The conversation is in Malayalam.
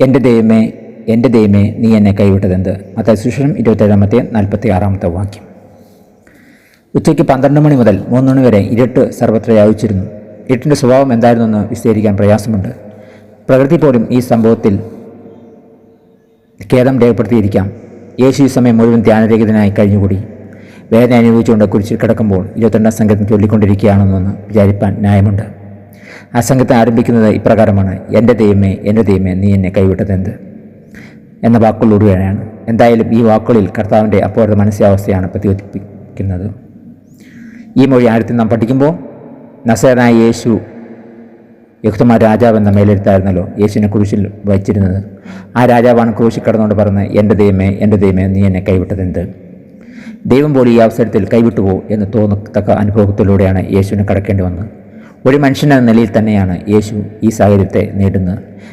എന്റെ ദൈവമേ എന്റെ ദൈവമേ നീ എന്നെ കൈവിട്ടതെന്ത്? മത്ത സുഷണം ഇരുപത്തേഴാമത്തെ നാൽപ്പത്തി ആറാമത്തെ വാക്യം. ഉച്ചയ്ക്ക് പന്ത്രണ്ട് മണി മുതൽ മൂന്ന് മണി വരെ ഇരുട്ട് സർവത്ര വ്യാപിച്ചിരുന്നു. ഇരുട്ടിന്റെ സ്വഭാവം എന്തായിരുന്നെന്ന് വിശദീകരിക്കാൻ പ്രയാസമുണ്ട്. പ്രകൃതി പോലും ഈ സംഭവത്തിൽ ഖേദം രേഖപ്പെടുത്തിയിരിക്കാം. യേശു ഈ സമയം മുഴുവൻ ധ്യാനരഹിതനായി കഴിഞ്ഞുകൂടി. വേദന അനുഭവിച്ചുകൊണ്ട് കുരിശിൽ കിടക്കുമ്പോൾ ഇരുപത്തിരണ്ടാം സംഘത്തിൽ ചൊല്ലിക്കൊണ്ടിരിക്കുകയാണെന്നൊന്ന് വിചാരിപ്പാൻ ന്യായമുണ്ട്. ആ സംഘത്തെ ആരംഭിക്കുന്നത് ഇപ്രകാരമാണ്. എന്റെ ദൈവമേ എന്റെ ദൈവമേ നീ എന്നെ കൈവിട്ടതെന്ത് എന്ന വാക്കുകളിലൂടെയാണ് എന്തായാലും ഈ വാക്കുകളിൽ കർത്താവിന്റെ അപ്പോഴത്തെ മനസ്സിലാവസ്ഥയാണ് പ്രതിഫലിപ്പിക്കുന്നത്. ഈ മൊഴി ആഴത്തിൽ നാം പഠിക്കുമ്പോൾ? നസേനായ യേശു യുക്തമായ രാജാവെന്ന മേലെടുത്തായിരുന്നല്ലോ യേശുവിനെ കുരിശിൽ വച്ചിരുന്നത്. ആ രാജാവാണ് ക്രൂശിൽ കടന്നുകൊണ്ട് പറഞ്ഞത് എന്റെ ദൈവമേ എന്റെ ദൈവമേ നീ എന്നെ കൈവിട്ടതെന്ത് ദൈവം പോലും ഈ അവസരത്തിൽ കൈവിട്ടുപോ എന്ന് തോന്നത്തക്ക അനുഭവത്തിലൂടെയാണ് യേശുവിനെ കടക്കേണ്ടി വന്നത്. ഒരു മനുഷ്യനെന്ന നിലയിൽ തന്നെയാണ് യേശു ഈ സാഹചര്യത്തെ നേടുന്നത്.